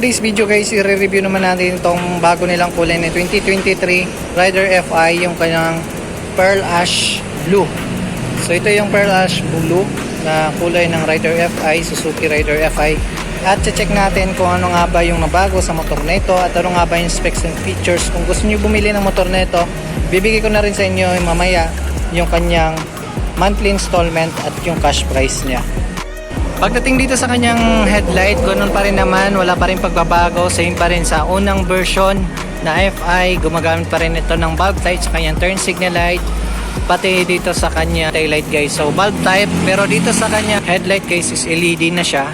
today's video guys, i-review naman natin itong bago nilang kulay na 2023 Rider FI, yung kanyang Pearl Ash Blue. So ito yung Pearl Ash Blue na kulay ng Rider FI, Suzuki Rider FI. At check natin kung ano nga ba yung nabago sa motor na ito at ano nga ba yung specs and features. Kung gusto niyo bumili ng motor na ito, bibigay ko na rin sa inyo mamaya yung kanyang monthly installment at yung cash price niya. Pagdating dito sa kanyang headlight, ganun pa rin naman, wala pa rin pagbabago, same pa rin sa unang version na FI, gumagamit pa rin ito ng bulb light sa kanyang turn signal light, pati dito sa kanya taillight guys. So bulb type, pero dito sa kanya headlight guys is LED na siya.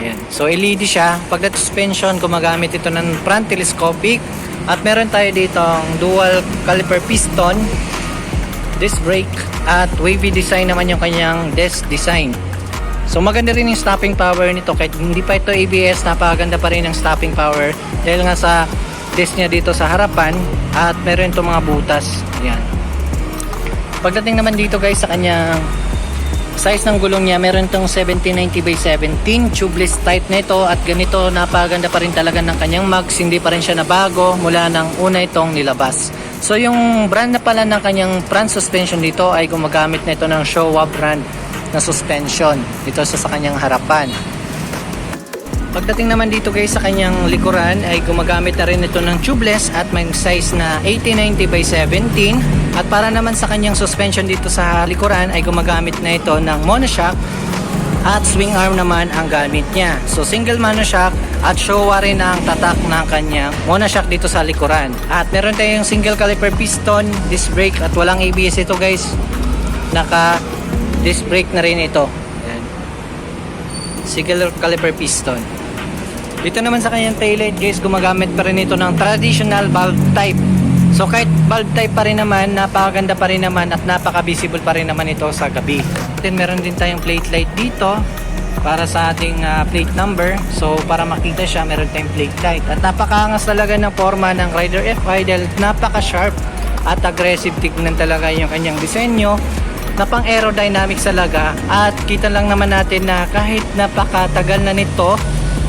Ayan. So LED siya. Pagdating suspension, gumagamit ito ng front telescopic at meron tayo dito ang dual caliper piston, disc brake at wavy design naman yung kanyang disc design. So maganda rin yung stopping power nito kahit hindi pa ito ABS, napakaganda pa rin ang stopping power dahil nga sa disc niya dito sa harapan at meron itong mga butas. Yan. Pagdating naman dito guys sa kanyang size ng gulong niya, meron itong 1790 by 17 tubeless type na ito at ganito napaganda pa rin talaga ng kanyang mags, hindi pa rin siya nabago mula ng una itong nilabas. So yung brand na pala ng kanyang front suspension dito ay gumagamit na ito ng Showa brand na suspension dito sa, sa kanyang harapan. Pagdating naman dito guys sa kanyang likuran ay gumagamit na rin ito ng tubeless at may size na 8090 by 17 at para naman sa kanyang suspension dito sa likuran ay gumagamit na ito ng monoshock at swing arm naman ang gamit niya. So single monoshock at Showa rin ang tatak ng kanyang monoshock dito sa likuran. At meron tayong single caliper piston, disc brake at walang ABS ito guys. Naka disc brake na rin ito. Ayan. Single caliper piston. Dito naman sa kanyang taillight guys, gumagamit pa rin ito ng traditional bulb type. So kahit bulb type pa rin naman, napakaganda pa rin naman at napaka-visible pa rin naman ito sa gabi. Then meron din tayong plate light dito para sa ating ah, plate number. So para makita siya, meron tayong plate light. At napakaangas talaga ng forma ng Rider FI dahil napaka-sharp at aggressive tignan talaga yung kanyang disenyo na pang aerodynamics talaga at kita lang naman natin na kahit napakatagal na nito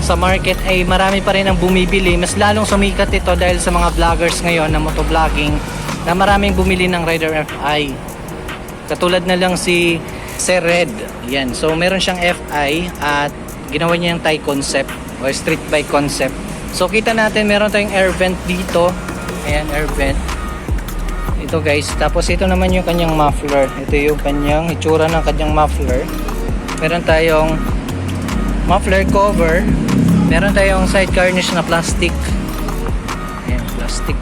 sa market ay marami pa rin ang bumibili. Mas lalong sumikat ito dahil sa mga vloggers ngayon na motovlogging na maraming bumili ng Rider FI. Katulad na lang si Sir Red. Yan. So meron siyang FI at ginawa niya yung Thai concept o street bike concept. So kita natin meron tayong air vent dito. Ayan, air vent. Ito guys. Tapos ito naman yung kanyang muffler. Ito yung kanyang itsura ng kanyang muffler. Meron tayong muffler cover. Meron tayong side garnish na plastic. Ayan, plastic.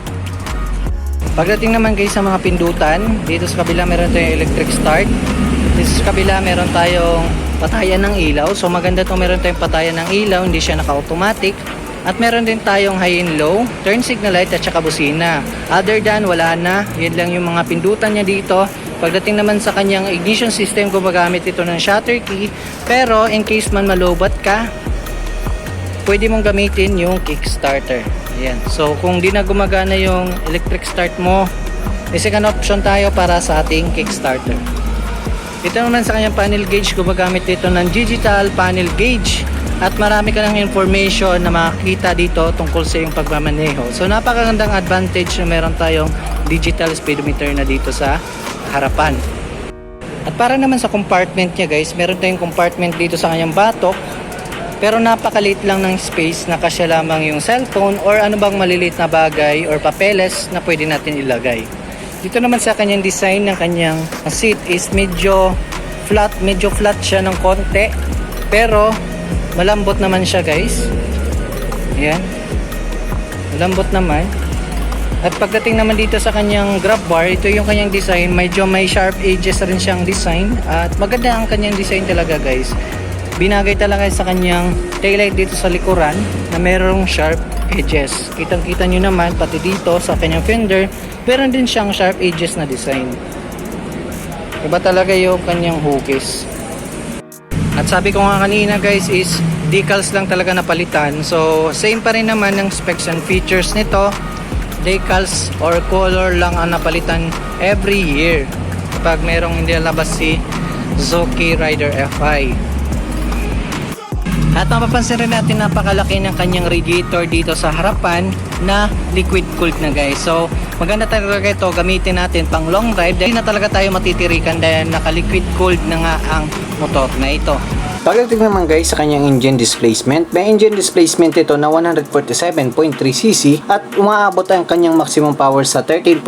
Pagdating naman guys sa mga pindutan, dito sa kabila meron tayong electric start. Dito sa kabila meron tayong patayan ng ilaw. So maganda to meron tayong patayan ng ilaw, hindi siya naka-automatic. At meron din tayong high and low, turn signal light at saka busina. Other than wala na, yan lang yung mga pindutan niya dito. Pagdating naman sa kanyang ignition system, gumagamit ito ng shutter key. Pero in case man malobat ka, pwede mong gamitin yung kickstarter. Ayan. So kung di na gumagana yung electric start mo, may second option tayo para sa ating kickstarter. Ito naman sa kanyang panel gauge, gumagamit dito ng digital panel gauge at marami ka ng information na makikita dito tungkol sa iyong pagmamaneho. So napakagandang advantage na meron tayong digital speedometer na dito sa harapan. At para naman sa compartment niya guys, meron tayong compartment dito sa kanyang batok pero napakaliit lang ng space na kasya lamang yung cellphone or ano bang maliliit na bagay or papeles na pwede natin ilagay. Dito naman sa kanyang design ng kanyang seat is medyo flat, medyo flat siya ng konti. Pero malambot naman siya guys. Ayan. Malambot naman. At pagdating naman dito sa kanyang grab bar, ito yung kanyang design. Medyo may sharp edges rin siyang design. At maganda ang kanyang design talaga guys. Binagay talaga sa kanyang taillight dito sa likuran na merong sharp edges. Kitang kita nyo naman pati dito sa kanyang fender, meron din siyang sharp edges na design. Iba talaga yung kanyang hugis. At sabi ko nga kanina guys is decals lang talaga napalitan. So same pa rin naman ng specs and features nito. Decals or color lang ang napalitan every year. Kapag merong hindi lalabas si Zuki Rider FI. At mapapansin rin natin napakalaki ng kanyang radiator dito sa harapan na liquid cooled na guys. So maganda talaga ito gamitin natin pang long drive dahil na talaga tayo matitirikan dahil naka liquid cooled na nga ang motor na ito. Pagdating naman guys sa kanyang engine displacement, may engine displacement ito na 147.3cc at umaabot ang kanyang maximum power sa 13.6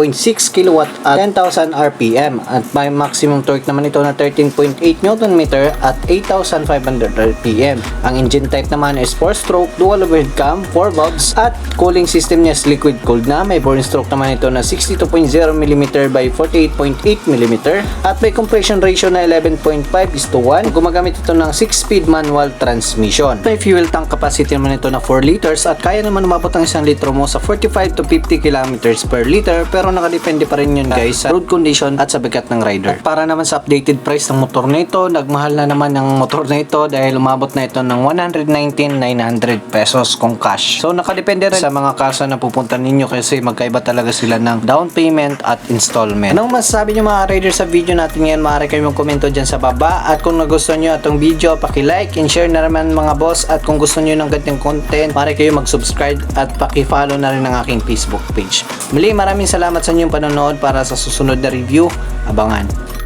kW at 10,000 RPM at may maximum torque naman ito na 13.8 Nm at 8,500 RPM. Ang engine type naman is 4-stroke dual overhead cam, 4 valves at cooling system niya is liquid cooled na. May boring stroke naman ito na 62.0 mm by 48.8 mm at may compression ratio na 11.5 is to 1. Gumagamit ito ng 6-speed manual transmission. May fuel tank capacity naman ito na 4 liters at kaya naman umabot ang isang litro mo sa 45 to 50 kilometers per liter pero nakadepende pa rin yun guys sa road condition at sa bigat ng rider. At para naman sa updated price ng motor na ito, nagmahal na naman ang motor na ito dahil umabot na ito ng 119,900 pesos kung cash. So nakadepende rin sa mga kasa na pupunta ninyo kasi magkaiba talaga sila ng down payment at installment. Anong masasabi nyo mga rider sa video natin ngayon? Maaari kayo magkomento dyan sa baba at kung nagustuhan nyo itong video, paki-like and share na naman mga boss at kung gusto nyo ng ganitong content, maaari kayo mag-subscribe at paki-follow na rin ng aking Facebook page. Muli, maraming salamat sa inyong panonood para sa susunod na review. Abangan.